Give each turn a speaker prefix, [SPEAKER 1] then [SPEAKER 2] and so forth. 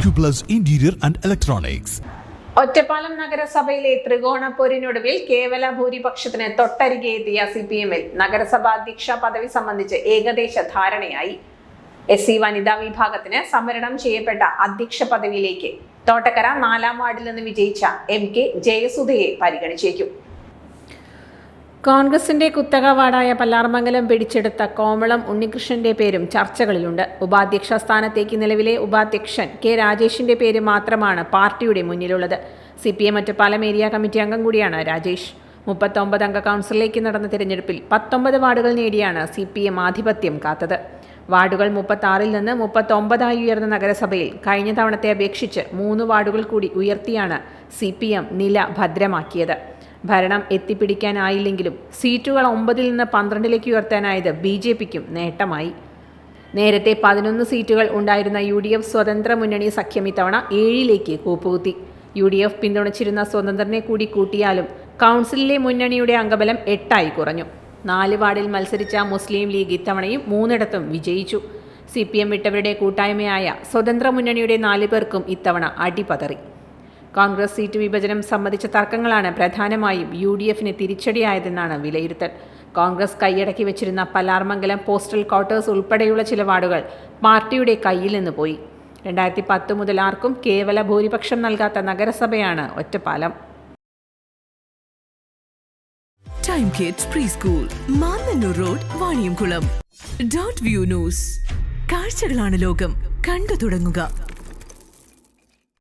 [SPEAKER 1] Acuplus interior and Electronics.
[SPEAKER 2] Ottapalam നഗരസഭയിലെ ത്രികോണ പോരിനൊടുവിൽ കേവല ഭൂരിപക്ഷത്തിന് തൊട്ടരികെ എത്തിയ സി പി എമ്മിൽ നഗരസഭാ അധ്യക്ഷ പദവി സംബന്ധിച്ച് ഏകദേശ ധാരണയായി എസ് സി വനിതാ വിഭാഗത്തിന് സംവരണം ചെയ്യപ്പെട്ട അധ്യക്ഷ പദവിയിലേക്ക് തോട്ടക്കര നാലാം വാർഡിൽ നിന്ന് വിജയിച്ച എം കെ ജയസുധയെ പരിഗണിച്ചേക്കും കോൺഗ്രസിന്റെ കുത്തക വാർഡായ പല്ലാർമംഗലം പിടിച്ചെടുത്ത കോമളം ഉണ്ണികൃഷ്ണന്റെ പേരും ചർച്ചകളിലുണ്ട്. ഉപാധ്യക്ഷ സ്ഥാനത്തേക്ക് നിലവിലെ ഉപാധ്യക്ഷൻ കെ രാജേഷിന്റെ പേര് മാത്രമാണ് പാർട്ടിയുടെ മുന്നിലുള്ളത്. C P M Ottapalam area committee അംഗം കൂടിയാണ് രാജേഷ്. മുപ്പത്തൊമ്പത് അംഗ കൗൺസിലിലേക്ക് നടന്ന തിരഞ്ഞെടുപ്പിൽ പത്തൊമ്പത് വാർഡുകൾ നേടിയാണ് സി പി എം ആധിപത്യം കാത്തത്. വാർഡുകൾ മുപ്പത്താറിൽ നിന്ന് മുപ്പത്തൊമ്പതായി ഉയർന്ന നഗരസഭയിൽ കഴിഞ്ഞ തവണത്തെ അപേക്ഷിച്ച് മൂന്ന് വാർഡുകൾ കൂടി ഉയർത്തിയാണ് സി നില ഭദ്രമാക്കിയത്. ഭരണം എത്തിപ്പിടിക്കാനായില്ലെങ്കിലും സീറ്റുകൾ ഒമ്പതിൽ നിന്ന് പന്ത്രണ്ടിലേക്ക് ഉയർത്താനായത് ബി ജെ പിക്കും നേട്ടമായി. നേരത്തെ പതിനൊന്ന് സീറ്റുകൾ ഉണ്ടായിരുന്ന യു ഡി എഫ് സ്വതന്ത്ര മുന്നണി സഖ്യം ഇത്തവണ ഏഴിലേക്ക് കൂപ്പുകുത്തി. യു ഡി എഫ് പിന്തുണച്ചിരുന്ന സ്വതന്ത്രനെ കൂടി കൂട്ടിയാലും കൗൺസിലിലെ മുന്നണിയുടെ അംഗബലം എട്ടായി കുറഞ്ഞു. നാല് വാർഡിൽ മത്സരിച്ച മുസ്ലിം ലീഗ് ഇത്തവണയും മൂന്നിടത്തും വിജയിച്ചു. സി പി എം വിട്ടവരുടെ കൂട്ടായ്മയായ സ്വതന്ത്ര മുന്നണിയുടെ നാല് പേർക്കും ഇത്തവണ അടിപതറി. കോൺഗ്രസ് സീറ്റ് വിഭജനം സംബന്ധിച്ച തർക്കങ്ങളാണ് പ്രധാനമായും യു ഡി എഫിന് തിരിച്ചടിയായതെന്നാണ് വിലയിരുത്തൽ. കോൺഗ്രസ് കൈയടക്കി വെച്ചിരുന്ന പലാർമംഗലം പോസ്റ്റൽ ക്വാർട്ടേഴ്സ് ഉൾപ്പെടെയുള്ള ചില വാർഡുകൾ പാർട്ടിയുടെ കയ്യിൽ നിന്ന് പോയി. രണ്ടായിരത്തി പത്ത് മുതൽ ആർക്കും കേവല ഭൂരിപക്ഷം നൽകാത്ത നഗരസഭയാണ് Ottapalam.
[SPEAKER 3] Time kids pre school Mannannur road Vaniyamkulam dot view news കാഴ്ചകളാണ് ലോകം. കണ്ടു തുടങ്ങുക.